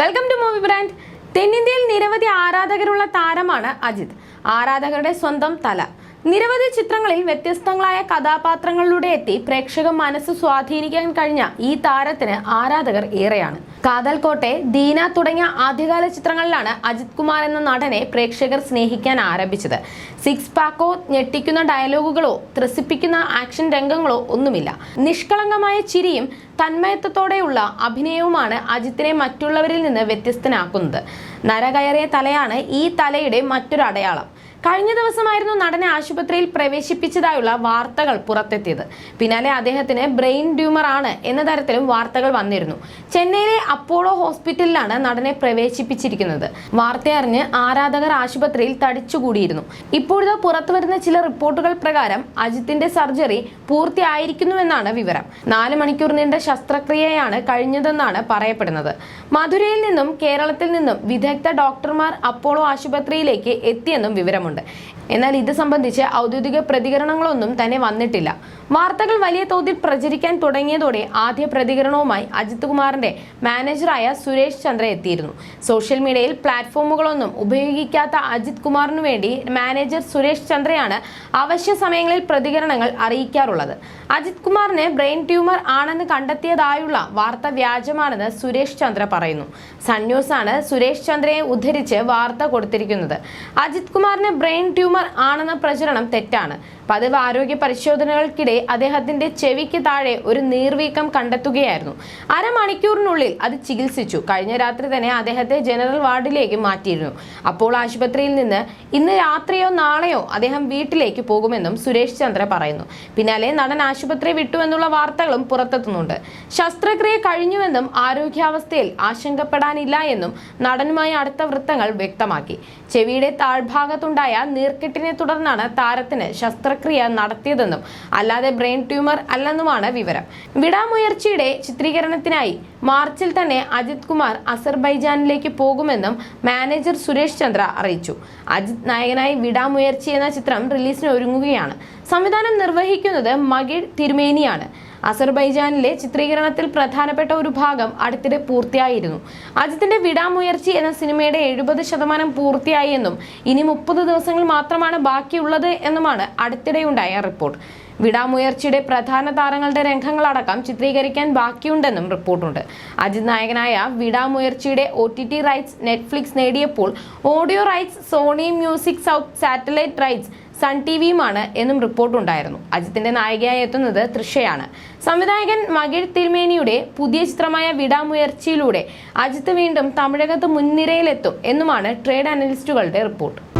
Welcome to movie brand തെന്നിന്ത്യയിൽ നിരവധി ആരാധകരുള്ള താരമാണ് അജിത്. ആരാധകരുടെ സ്വന്തം തല. നിരവധി ചിത്രങ്ങളിൽ വ്യത്യസ്തങ്ങളായ കഥാപാത്രങ്ങളിലൂടെ എത്തി പ്രേക്ഷക മനസ്സ് സ്വാധീനിക്കാൻ കഴിഞ്ഞ ഈ താരത്തിന് ആരാധകർ ഏറെയാണ്. കാതൽ കോട്ടെ ദീന തുടങ്ങിയ ആദ്യകാല ചിത്രങ്ങളിലാണ് അജിത് കുമാർ എന്ന നടനെ പ്രേക്ഷകർ സ്നേഹിക്കാൻ ആരംഭിച്ചത്. സിക്സ് പാക്കോ ഞെട്ടിക്കുന്ന ഡയലോഗുകളോ ത്രസിപ്പിക്കുന്ന ആക്ഷൻ രംഗങ്ങളോ ഒന്നുമില്ല. നിഷ്കളങ്കമായ ചിരിയും തന്മയത്വത്തോടെയുള്ള അഭിനയവുമാണ് അജിത്തിനെ മറ്റുള്ളവരിൽ നിന്ന് വ്യത്യസ്തനാക്കുന്നത്. നരകയറിയ തലയാണ് ഈ തലയുടെ മറ്റൊരു അടയാളം കഴിഞ്ഞ ദിവസമായിരുന്നു നടനെ ആശുപത്രിയിൽ പ്രവേശിപ്പിച്ചതായുള്ള വാർത്തകൾ പുറത്തെത്തിയത്. പിന്നാലെ അദ്ദേഹത്തിന് ബ്രെയിൻ ട്യൂമർ ആണ് എന്ന തരത്തിലും വാർത്തകൾ വന്നിരുന്നു. ചെന്നൈയിലെ അപ്പോളോ ഹോസ്പിറ്റലിലാണ് നടനെ പ്രവേശിപ്പിച്ചിരിക്കുന്നത്. വാർത്തയറിഞ്ഞ് ആരാധകർ ആശുപത്രിയിൽ തടിച്ചുകൂടിയിരുന്നു. ഇപ്പോഴത്തെ പുറത്തുവരുന്ന ചില റിപ്പോർട്ടുകൾ പ്രകാരം അജിത്തിന്റെ സർജറി പൂർത്തിയായിരിക്കുന്നുവെന്നാണ് വിവരം. നാല് മണിക്കൂർ നീണ്ട ശസ്ത്രക്രിയയാണ് കഴിഞ്ഞതെന്നാണ് പറയപ്പെടുന്നത്. മധുരയിൽ നിന്നും കേരളത്തിൽ നിന്നും വിദഗ്ധ ഡോക്ടർമാർ അപ്പോളോ ആശുപത്രിയിലേക്ക് എത്തിയെന്നും വിവരമുണ്ട്. എന്നാൽ ഇത് സംബന്ധിച്ച് ഔദ്യോഗിക പ്രതികരണങ്ങളൊന്നും തന്നെ വന്നിട്ടില്ല. വാർത്തകൾ വലിയ തോതിൽ പ്രചരിക്കാൻ തുടങ്ങിയതോടെ ആദ്യ പ്രതികരണവുമായി അജിത് കുമാറിന്റെ മാനേജറായ സുരേഷ് ചന്ദ്ര എത്തിയിരുന്നു. സോഷ്യൽ മീഡിയയിൽ പ്ലാറ്റ്ഫോമുകളൊന്നും ഉപയോഗിക്കാത്ത അജിത് കുമാറിനു വേണ്ടി മാനേജർ സുരേഷ് ചന്ദ്രയാണ് അവശ്യ സമയങ്ങളിൽ പ്രതികരണങ്ങൾ അറിയിക്കാറുള്ളത്. അജിത് കുമാറിന് ബ്രെയിൻ ട്യൂമർ ആണെന്ന് കണ്ടെത്തിയതായുള്ള വാർത്ത വ്യാജമാണെന്ന് സുരേഷ് ചന്ദ്ര പറയുന്നു. സൺ ന്യൂസ് ആണ് സുരേഷ് ചന്ദ്രയെ ഉദ്ധരിച്ച് വാർത്ത കൊടുത്തിരിക്കുന്നത്. അജിത് കുമാറിന് ബ്രെയിൻ ട്യൂമർ ആണെന്ന പ്രചരണം തെറ്റാണ്. പതിവ് ആരോഗ്യ പരിശോധനകൾക്കിടെ അദ്ദേഹത്തിന്റെ ചെവിക്ക് താഴെ ഒരു നീർവീക്കം കണ്ടെത്തുകയായിരുന്നു. അരമണിക്കൂറിനുള്ളിൽ അത് ചികിത്സിച്ചു. കഴിഞ്ഞ രാത്രി തന്നെ അദ്ദേഹത്തെ ജനറൽ വാർഡിലേക്ക് മാറ്റിയിരുന്നു. അപ്പോൾ ആശുപത്രിയിൽ നിന്ന് ഇന്ന് രാത്രിയോ നാളെയോ അദ്ദേഹം വീട്ടിലേക്ക് പോകുമെന്നും സുരേഷ് ചന്ദ്ര പറയുന്നു. പിന്നാലെ നടൻ ആശുപത്രി വിട്ടുവെന്നുള്ള വാർത്തകളും പുറത്തെത്തുന്നുണ്ട്. ശസ്ത്രക്രിയ കഴിഞ്ഞുവെന്നും ആരോഗ്യാവസ്ഥയിൽ ആശങ്കപ്പെടാനില്ല എന്നും നടനുമായി അടുത്ത വൃത്തങ്ങൾ വ്യക്തമാക്കി. ചെവിയുടെ താഴ്ഭാഗത്തുണ്ടായ നീർക്കെട്ടിനെ തുടർന്നാണ് താരത്തിന് ശസ്ത്രക്രിയ നടത്തിയതെന്നും അല്ലാതെ ബ്രെയിൻ ട്യൂമർ അല്ലെന്നുമാണ് വിവരം. വിടാമുയർച്ചയുടെ ചിത്രീകരണത്തിനായി മാർച്ചിൽ തന്നെ അജിത് കുമാർ അസർബൈജാനിലേക്ക് പോകുമെന്നും മാനേജർ സുരേഷ് ചന്ദ്ര അറിയിച്ചു. അജിത് നായകനായി വിടാമുയർച്ചി എന്ന ചിത്രം റിലീസിന് ഒരുങ്ങുകയാണ്. സംവിധാനം നിർവഹിക്കുന്നത് മകിഴ് തിരുമേനിയാണ്. അസർബൈജാനിലെ ചിത്രീകരണത്തിൽ പ്രധാനപ്പെട്ട ഒരു ഭാഗം അടുത്തിടെ പൂർത്തിയായിരുന്നു. അജിത്തിന്റെ വിടാമുയർച്ചി എന്ന സിനിമയുടെ എഴുപത് ശതമാനം പൂർത്തിയായി എന്നും ഇനി മുപ്പത് ദിവസങ്ങൾ മാത്രമാണ് ബാക്കിയുള്ളത് എന്നുമാണ് അടുത്തിടെയുണ്ടായ റിപ്പോർട്ട്. വിടാമുയർച്ചയുടെ പ്രധാന താരങ്ങളുടെ രംഗങ്ങളടക്കം ചിത്രീകരിക്കാൻ ബാക്കിയുണ്ടെന്നും റിപ്പോർട്ടുണ്ട്. അജിത് നായകനായ വിടാമുയർച്ചയുടെ O T T rights Netflix നേടിയപ്പോൾ audio rights Sony music south satellite rights Sun T വിയുമാണ് എന്നും റിപ്പോർട്ടുണ്ടായിരുന്നു. അജിത്തിന്റെ നായികയായി എത്തുന്നത് തൃഷയാണ്. സംവിധായകൻ മകിഴ് തിരുമേനിയുടെ പുതിയ ചിത്രമായ വിടാമുയർച്ചയിലൂടെ അജിത്ത് വീണ്ടും തമിഴകത്ത് മുൻനിരയിലെത്തും എന്നുമാണ് ട്രേഡ് അനലിസ്റ്റുകളുടെ റിപ്പോർട്ട്.